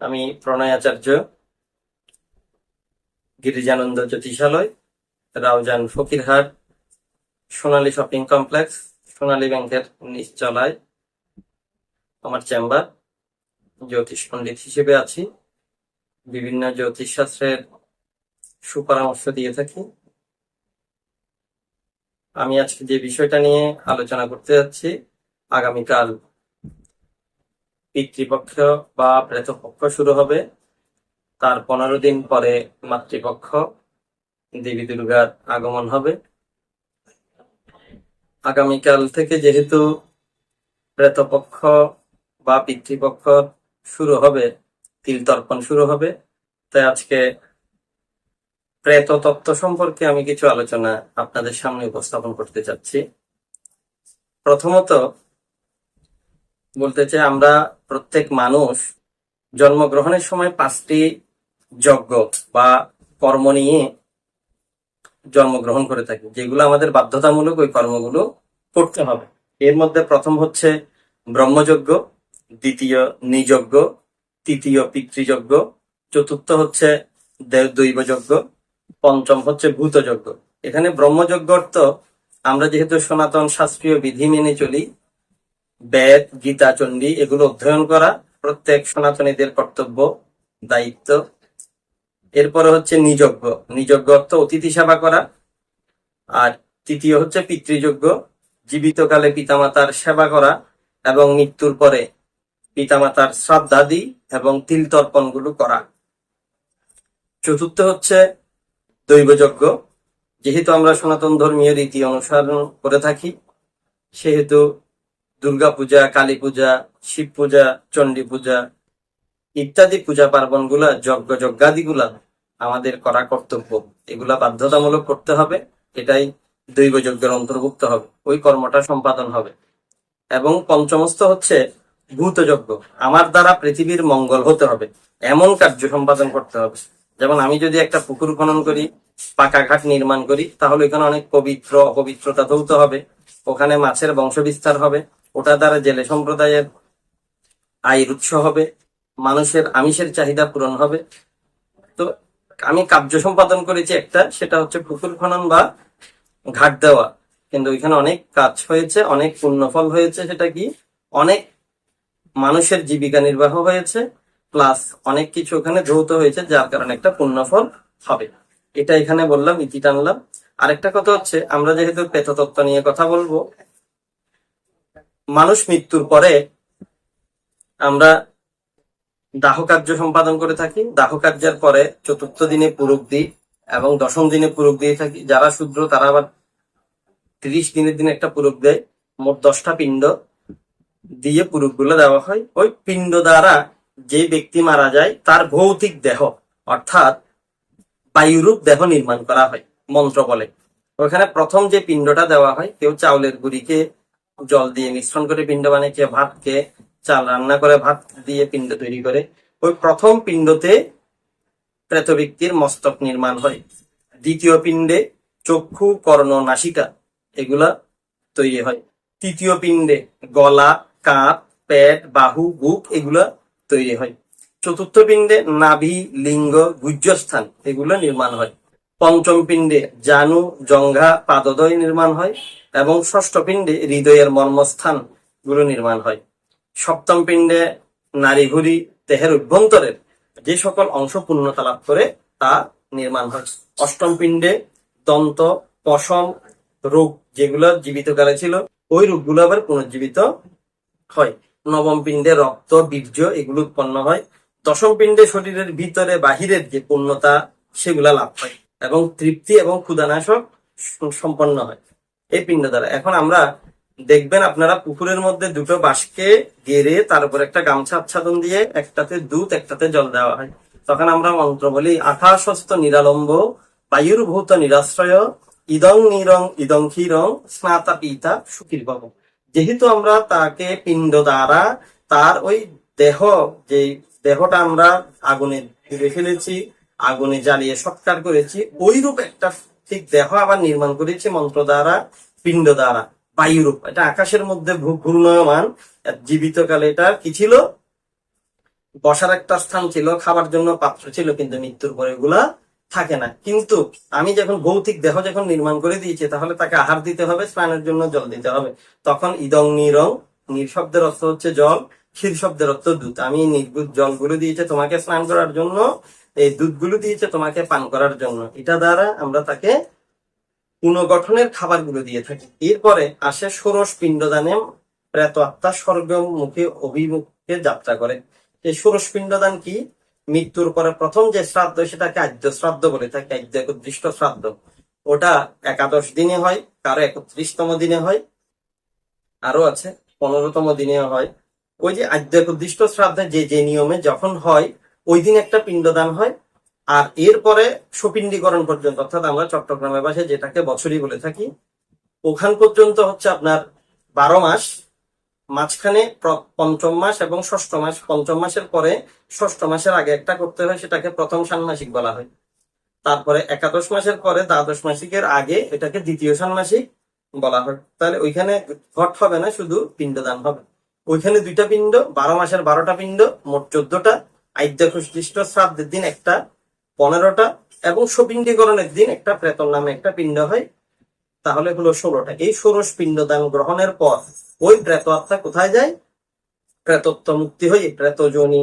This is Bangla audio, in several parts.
আমি প্রণয় আচার্য গিরিজানন্দ জ্যোতিষালয়, রাউজান ফকিরহাট, সোনালী শপিং কমপ্লেক্স, সোনালী ব্যাংকের নিচতলায় আমার চেম্বার, জ্যোতিষ পণ্ডিত হিসেবে আছি। বিভিন্ন জ্যোতিষ শাস্ত্রের সুপরামর্শ দিয়ে থাকি। আমি আজকে যে বিষয়টা নিয়ে আলোচনা করতে যাচ্ছি, আগামীকাল পিতৃপক্ষ বা প্রেতপক্ষ শুরু হবে। তার পনেরো দিন পরে মাতৃপক্ষ, দেবী দুর্গার আগমন হবে। আগামীকাল থেকে যেহেতু প্রেতপক্ষ বা পিতৃপক্ষ শুরু হবে, তিল তর্পণ শুরু হবে, তাই আজকে প্রেত তত্ত্ব সম্পর্কে আমি কিছু আলোচনা আপনাদের সামনে উপস্থাপন করতে চাচ্ছি। প্রথমত বলতে চাই, আমরা প্রত্যেক মানুষ জন্মগ্রহণের সময় পাঁচটি যজ্ঞ বা কর্ম নিয়ে জন্মগ্রহণ করে থাকি, যেগুলো আমাদের বাধ্যতামূলক ওই কর্মগুলো করতে হবে। এর মধ্যে প্রথম হচ্ছে ব্রহ্মযজ্ঞ, দ্বিতীয় নিযজ্ঞ, তৃতীয় পিতৃযজ্ঞ, চতুর্থ হচ্ছে দৈবযজ্ঞ পঞ্চম হচ্ছে ভূতযজ্ঞ। এখানে ব্রহ্মযজ্ঞ অর্থ আমরা যেহেতু সনাতন শাস্ত্রীয় বিধি মেনে চলি বেদ, গীতা, চণ্ডী, এগুলো অধ্যয়ন করা প্রত্যেক সনাতনীদের কর্তব্য, দায়িত্ব। এরপরে হচ্ছে নিজজ্ঞ নিজজ্ঞ অর্থ অতিথি সেবা করা। আর তৃতীয় হচ্ছে পিতৃযজ্ঞ। জীবিতকালে পিতামাতার সেবা করা এবং মৃত্যুর পরে পিতামাতার শ্রাদ্ধাদি এবং তিল তর্পণগুলো করা। চতুর্থ হচ্ছে দৈবযজ্ঞ। যেহেতু আমরা সনাতন ধর্মীয় রীতি অনুসরণ করে থাকি, সেহেতু দুর্গা পূজা, কালী পূজা, শিব পূজা, চণ্ডী পূজা ইত্যাদি পূজা পার্বণগুলা যজ্ঞ যজ্ঞাদি গুলা আমাদের করা কর্তব্য। এগুলা বাধ্যতামূলক করতে হবে, এটাই দৈব যজ্ঞের অন্তর্ভুক্ত হবে, ওই কর্মটা সম্পাদন হবে। এবং পঞ্চমস্ত হচ্ছে ভূতযজ্ঞ আমার দ্বারা পৃথিবীর মঙ্গল হতে হবে, এমন কার্য সম্পাদন করতে হবে। যেমন আমি যদি একটা পুকুর খনন করি, পাকা ঘাট নির্মাণ করি, তাহলে এখানে অনেক পবিত্র, অপবিত্রতা ধৌত হবে, ওখানে মাছের বংশ বিস্তার হবে ওটা দ্বারা জেলে সম্প্রদায়ের আয়ের উৎস হবে, মানুষের আমিষের চাহিদা পূরণ হবে। তো আমি কার্য সম্পাদন করেছি একটা, সেটা হচ্ছে পুকুর খনন বা ঘাট দেওয়া। কিন্তু ওইখানে অনেক কাজ হয়েছে, অনেক পুণ্যফল হয়েছে, সেটা কি? অনেক মানুষের জীবিকা নির্বাহ হয়েছে, প্লাস অনেক কিছু ওখানে ধৌত হয়েছে, যার কারণে একটা পুণ্যফল হবে। এটা এখানে বললাম, ইতি টানলাম। আরেকটা কথা হচ্ছে, আমরা যেহেতু পেততত্ত্ব নিয়ে কথা বলব মানুষ মৃত্যুর পরে আমরা দাহ কার্য সম্পাদন করে থাকি। দাহ কার্যের পরে চতুর্থ দিনে পুরুক দিই এবং দশম দিনে পুরুক দিয়ে থাকি। যারা শূদ্র, তারা আবার তিরিশ দিনের দিনে একটা পুরুক দেয়। মোট দশটা পিণ্ড দিয়ে পুরুকগুলো দেওয়া হয়। ওই পিণ্ড দ্বারা যে ব্যক্তি মারা যায়, তার ভৌতিক দেহ, অর্থাৎ বায়ুরূপ দেহ নির্মাণ করা হয়, মন্ত্র বলে। ওখানে প্রথম যে পিণ্ডটা দেওয়া হয়, কেউ চাউলের গুড়িকে জল দিয়ে মিশ্রণ করে পিণ্ড বানায় কেউ ভাতকে চাল রান্না করে, ভাত দিয়ে পিণ্ড তৈরি করে। ওই প্রথম পিণ্ডতে প্রেত ব্যক্তির মস্তক নির্মাণ হয়। দ্বিতীয় পিণ্ডে চক্ষু, কর্ণ, নাসিকা এগুলা তৈরি হয়। তৃতীয় পিণ্ডে গলা কাঁপ পেট, বাহু, বুক এগুলা তৈরি হয়। চতুর্থ পিণ্ডে নাভি, লিঙ্গ গুজ্জস্থান এগুলো নির্মাণ হয়। পঞ্চম পিণ্ডে জানু, জঙ্ঘা পাদদয় নির্মাণ হয় এবং ষষ্ঠ পিণ্ডে হৃদয়ের মর্মস্থানগুলো নির্মাণ হয়। সপ্তম পিণ্ডে নারীঘুরি দেহের অভ্যন্তরের যে সকল অংশ পূর্ণতা লাভ করে তা নির্মাণ হয়। অষ্টম পিণ্ডে দন্ত, পশম রোগ যেগুলো জীবিত কালে ছিল, ওই রোগগুলো আবার পুনর্জীবিত হয়। নবম পিণ্ডে রক্ত, বীর্য এগুলো উৎপন্ন হয়। দশম পিণ্ডে শরীরের ভিতরে বাহিরের যে পূর্ণতা, সেগুলা লাভ হয়। এবং তৃপ্তি এবং ক্ষুদানাশক সম্পন্ন হয়। এই পিণ্ড দ্বারা। এখন আমরা দেখবেন আপনারা পুকুরের মধ্যে দুটো বাঁশকে গেড়ে তার উপর একটা গামছা আচ্ছাদন দিয়ে একটাতে দুধ, একটাতে জল দেওয়া হয়। তখন আমরা মন্ত্র বলি, আকাশস্থ নিরালম্ব, বায়ুর্ভূত নিরাশ্রয়, ইদং নিরং, ইদং ক্ষীরং, স্নাতা পিতা সুখীর ভব। যেহেতু আমরা তাকে পিণ্ড দ্বারা তার ওই দেহ যে দেহটা আমরা আগুনে ফেলেছি আগুনে জ্বালিয়ে সৎকার করেছি ওইরূপ একটা ঠিক দেহ আবার নির্মাণ করেছি মন্ত্র দ্বারা, পিণ্ড দ্বারা, বায়ুরূপ। এটা আকাশের মধ্যে ঘূর্ণয়মান জীবিত কালে এটা কি ছিল? বসার একটা স্থান ছিল, খাবার জন্য পাত্র ছিল, কিন্তু মৃত্যুর পরে এগুলা থাকে না। কিন্তু আমি যখন ভৌতিক দেহ যখন নির্মাণ করে দিয়েছি, তাহলে তাকে আহার দিতে হবে, স্নানের জন্য জল দিতে হবে। তখন ইদং নিরং নির শব্দের অর্থ হচ্ছে জল, ক্ষীর শব্দের অর্থ দুধ। আমি এই নির্বুত জলগুলো দিয়েছে তোমাকে স্নান করার জন্য। এই দুধগুলো দিয়েছে তোমাকে পান করার জন্য। এটা দ্বারা আমরা তাকে পুনর্গঠনের খাবারগুলো দিয়ে থাকি। এরপরে আসে ষোড়শ পিণ্ডদানে প্রেত আত্মা স্বর্গমুখী অভিমুখে যাত্রা করে। এই ষোড়শ পিণ্ডদান কি? মৃত্যুর পরে প্রথম যে শ্রাদ্ধ, সেটাকে আদ্য শ্রাদ্ধ বলে থাকে, আদ্য একদৃষ্ট শ্রাদ্ধ। ওটা একাদশ দিনে হয়, কারও একত্রিশতম দিনে হয়, আরও আছে, পনেরোতম দিনে হয়। ওই যে আদ্য একদৃষ্ট শ্রাদ্ধে যে যে নিয়মে যখন হয় ওই দিন একটা পিণ্ডদান হয়, আর এরপরে সুপিণ্ডীকরণ পর্যন্ত, অর্থাৎ আমরা চট্টগ্রামের ভাষায় যেটাকে বছরই বলে থাকি, ওখান পর্যন্ত হচ্ছে আপনার বারো মাস, মাঝখানে পঞ্চম মাস এবং ষষ্ঠ মাস। পঞ্চম মাসের পরে ষষ্ঠ মাসের আগে একটা করতে হয়, সেটাকে প্রথম ষান্মাসিক বলা হয়। তারপরে একাদশ মাসের পরে দ্বাদশ মাসিকের আগে এটাকে দ্বিতীয় ষান্মাসিক বলা হয়। তাহলে ওইখানে ঘট হবে না, শুধু পিণ্ডদান হবে। ওইখানে দুইটা পিণ্ড, বারো মাসের বারোটা পিণ্ড, মোট চোদ্দটা। আদ্যখ্রিষ্ট শ্রাদ্ধের দিন একটা, পনেরোটা এবং সপিণ্ডীকরণের দিন একটা প্রেতন নামে একটা পিণ্ড হয়। তাহলে হলো ষোলোটা। এই ষোড়শ পিণ্ডদান গ্রহণের পর ওই প্রেত আত্মা কোথায় যায়? প্রেতত্ব মুক্তি হয়ে প্রেতজনী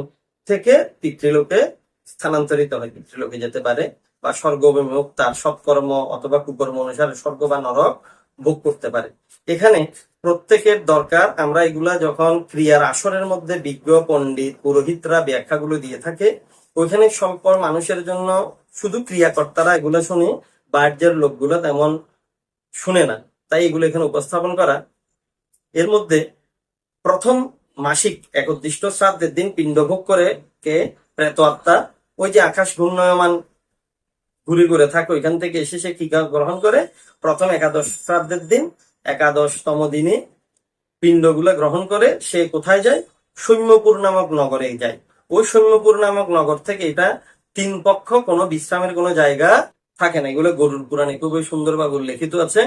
থেকে পিতৃলোকে স্থানান্তরিত হয় পিতৃলোকে যেতে পারে বা স্বর্গ বিমুখ তার সৎকর্ম অথবা কুকর্ম অনুসারে স্বর্গ বা নরক ভোগ করতে পারে। এখানে প্রত্যেকের দরকার, আমরা এগুলা যখন ক্রিয়ার আসরের মধ্যে বিজ্ঞ, পণ্ডিত, পুরোহিতরা ব্যাখ্যাগুলো দিয়ে থাকে, ওইখানে স্বল্প মানুষের জন্য শুধু ক্রিয়াকর্তারা এগুলো শুনে বাহ্যের লোকগুলো তেমন শুনে না। তাই এগুলো এখানে উপস্থাপন করা। এর মধ্যে প্রথম মাসিক একত্রিষ্ট শ্রাদ্ধের দিন পিণ্ডভোগ করে কে? প্রেত আত্মা ওই যে আকাশ ঘূর্ণয়মান ঘুরে ঘুরে থাকে ওইখান থেকে এসে সে কি গ্রহণ করে? প্রথম একাদশ শ্রাদ্ধের দিন, একাদশতম দিনে পিণ্ডগুলো গ্রহণ করে সে কোথায় যায়? সৈম্যপুর নামক নগরে যায়। ওই সৈম্যপুর নামক নগর থেকে এটা তিন পক্ষ, কোনো বিশ্রামের কোনো জায়গা থাকে না। এগুলো গরুর পুরাণে খুবই সুন্দরভাবে উল্লেখিত আছে।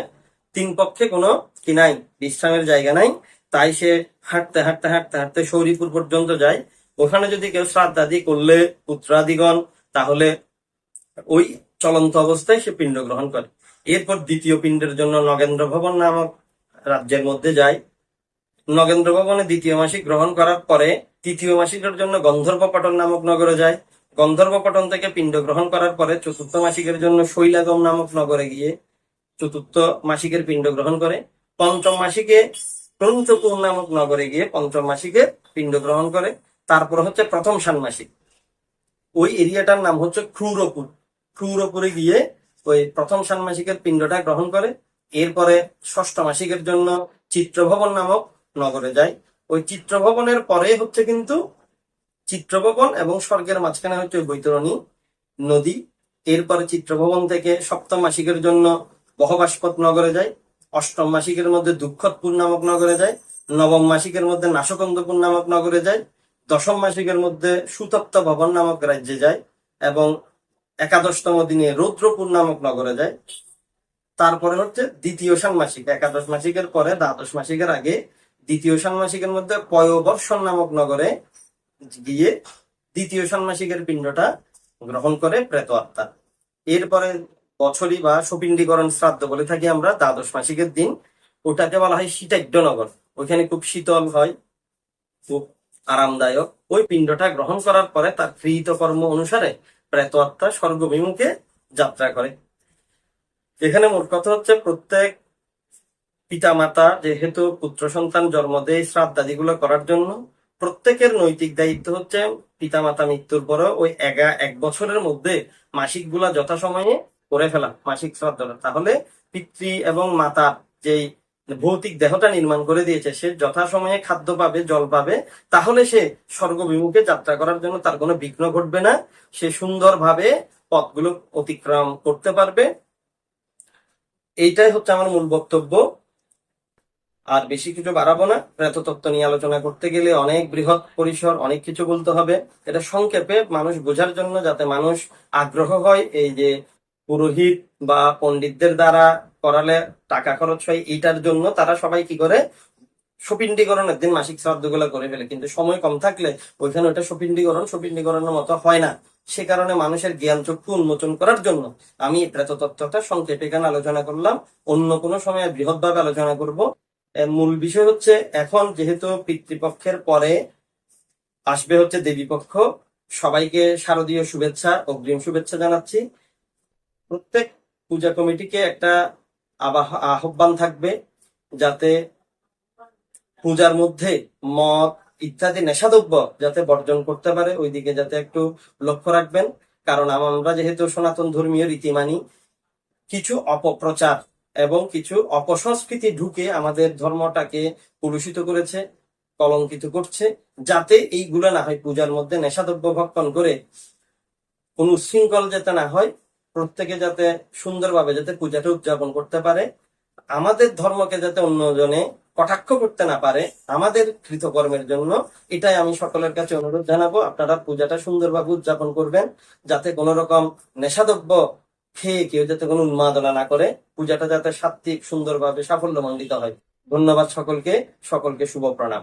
তিন পক্ষে কোনো কি নাই, বিশ্রামের জায়গা নাই। তাই সে হাঁটতে হাঁটতে হাঁটতে হাঁটতে সৌরিপুর পর্যন্ত যায়। ওখানে যদি কেউ শ্রাদ্ধাদি করলে, পুত্রাদিগণ, তাহলে ওই চলন্ত অবস্থায় সে পিণ্ড গ্রহণ করে। এরপর দ্বিতীয় পিণ্ডের জন্য নগেন্দ্র ভবন নামক রাজ্যের মধ্যে যায়। নগেন্দ্র ভবনে দ্বিতীয় মাসিক গ্রহণ করার পরে তৃতীয় মাসিকের জন্য গন্ধর্বপটন নামক নগরে যায়। গন্ধর্বপটন থেকে পিণ্ড গ্রহণ করার পরে চতুর্থ মাসিকের জন্য শৈলাগম নামক নগরে গিয়ে চতুর্থ মাসিকের পিণ্ড গ্রহণ করে। পঞ্চম মাসিকে পঞ্চপুর নামক নগরে গিয়ে পঞ্চম মাসিকের পিণ্ড গ্রহণ করে। তারপর হচ্ছে প্রথম ষান্মাসিক। ওই এরিয়াটার নাম হচ্ছে ক্রুরপুর ক্রুরপুরে গিয়ে ওই প্রথম ষান্মাসিকের পিণ্ডটা গ্রহণ করে, এরপরে ষষ্ঠ মাসিকের জন্য চিত্রভবন নামক নগরে যায়। ওই চিত্রভবনের পরে হচ্ছে কিন্তু চিত্রভবন এবং স্বর্গের মাঝখানে হচ্ছে বৈতরণী নদী। এরপরে চিত্রভবন থেকে সপ্তম মাসিকের জন্য বহবাসপত নগরে যায়, অষ্টম মাসিকের মধ্যে দুঃখতপুর নামক নগরে যায়, নবম মাসিকের মধ্যে নাশকন্দপুর নামক নগরে যায়, দশম মাসিকের মধ্যে সুতপ্ত ভবন নামক রাজ্যে যায় এবং একাদশতম দিনে রৌদ্রপুর নামক নগরে যায়। তারপরে হচ্ছে দ্বিতীয় ষান্মাসিক। একাদশ মাসিকের পরে দ্বাদশ মাসিকের আগে দ্বিতীয় ষান্মাসিকের মধ্যে পয়বর্ষণ নামক নগরে গিয়ে দ্বিতীয় ষান্মাসিকের পিণ্ডটা গ্রহণ করে প্রেত আত্মা। এরপরে বছরই বা সুপিণ্ডীকরণ শ্রাদ্ধ বলে থাকি আমরা, দ্বাদশ মাসিকের দিন। ওটাকে বলা হয় শীতাঢ্যনগর ওইখানে খুব শীতল হয়, খুব আরামদায়ক। ওই পিণ্ডটা গ্রহণ করার পরে তার কৃত কর্ম অনুসারে প্রেত আত্মা স্বর্গ বিমুখে যাত্রা করে। এখানে মোট কথা হচ্ছে প্রত্যেক পিতা মাতা যেহেতু পুত্র, সন্তান জন্ম দেয় শ্রাদ্ধাদিগুলো করার জন্য, প্রত্যেকের নৈতিক দায়িত্ব হচ্ছে পিতা মাতা মৃত্যুর পরে ওই এগা, এক বছরের মধ্যে মাসিকগুলা যথাসময়ে করে ফেলা, মাসিক শ্রাদ্ধটা। তাহলে পিতৃ এবং মাতার যেই ভৌতিক দেহটা নির্মাণ করে দিয়েছে, সে যথাসময়ে খাদ্য পাবে, জল পাবে, তাহলে সে স্বর্গ বিমুখে যাত্রা করার জন্য তার কোনো বিঘ্ন ঘটবে না। সে সুন্দরভাবে পথগুলো অতিক্রম করতে পারবে। এইটাই হচ্ছে আমার মূল বক্তব্য। আর বেশি কিছু বাড়াবো না। প্রেততত্ত্ব নিয়ে আলোচনা করতে গেলে অনেক বৃহৎ পরিসর, অনেক কিছু বলতে হবে। এটা সংক্ষেপে মানুষ বোঝার জন্য যাতে মানুষ আগ্রহ হয় এই যে পুরোহিত বা পণ্ডিতদের দ্বারা করালে টাকা খরচ হয়, এইটার জন্য তারা সবাই কি করে? সপিন্ডিকরণের দিন মাসিক শ্রাদ্ধগুলো করে ফেলে। কিন্তু সময় কম থাকলে ওইখানে ওটা সপিন্ডিকরণ সপিন্ডিকরণের মতো হয় না। সে কারণে মানুষের জ্ঞান চক্ষু উন্মোচন করার জন্য আমি প্রেত তত্ত্বটা সংক্ষেপে এখানে আলোচনা করলাম। অন্য কোনো সময় বৃহৎভাবে আলোচনা করব। মূল বিষয় হচ্ছে এখন যেহেতু পিতৃপক্ষের পরে আসবে হচ্ছে দেবীপক্ষ, সবাইকে শারদীয় শুভেচ্ছা, অগ্রিম শুভেচ্ছা জানাচ্ছি। প্রত্যেক পূজা কমিটিকে একটা আহ্বান থাকবে যাতে পূজার মধ্যে মদ ইত্যাদি নেশাদ্রব্য যাতে বর্জন করতে পারে, ওইদিকে যাতে একটু লক্ষ্য রাখবেন। কারণ আমরা যেহেতু সনাতন ধর্মীয় রীতি মানি কিছু অপপ্রচার এবং কিছু অপসংস্কৃতি ঢুকে আমাদের ধর্মটাকে কলুষিত করেছে, কলঙ্কিত করছে, যাতে এইগুলো না হয় পূজার মধ্যে নেশাদ্রব্য ভক্ষণ করে কোন উশৃঙ্খল যাতে না হয় প্রত্যেকে যাতে সুন্দরভাবে যাতে পূজাটা উদযাপন করতে পারে, আমাদের ধর্মকে যাতে অন্যজনে কটাক্ষ করতে না পারে, আমাদের কৃতকর্মের জন্য এটাই আমি সকলের কাছে অনুরোধ জানাব। আপনারা পূজাটা সুন্দরভাবে উদযাপন করবেন, যাতে কোনো রকম নেশাদ্রব্য খেয়ে কেউ যাতে কোনো উন্মাদনা না করে, পূজাটা যাতে সাত্বিক সুন্দরভাবে সাফল্যমণ্ডিত হয়। ধন্যবাদ সকলকে সকলকে শুভ প্রণাম।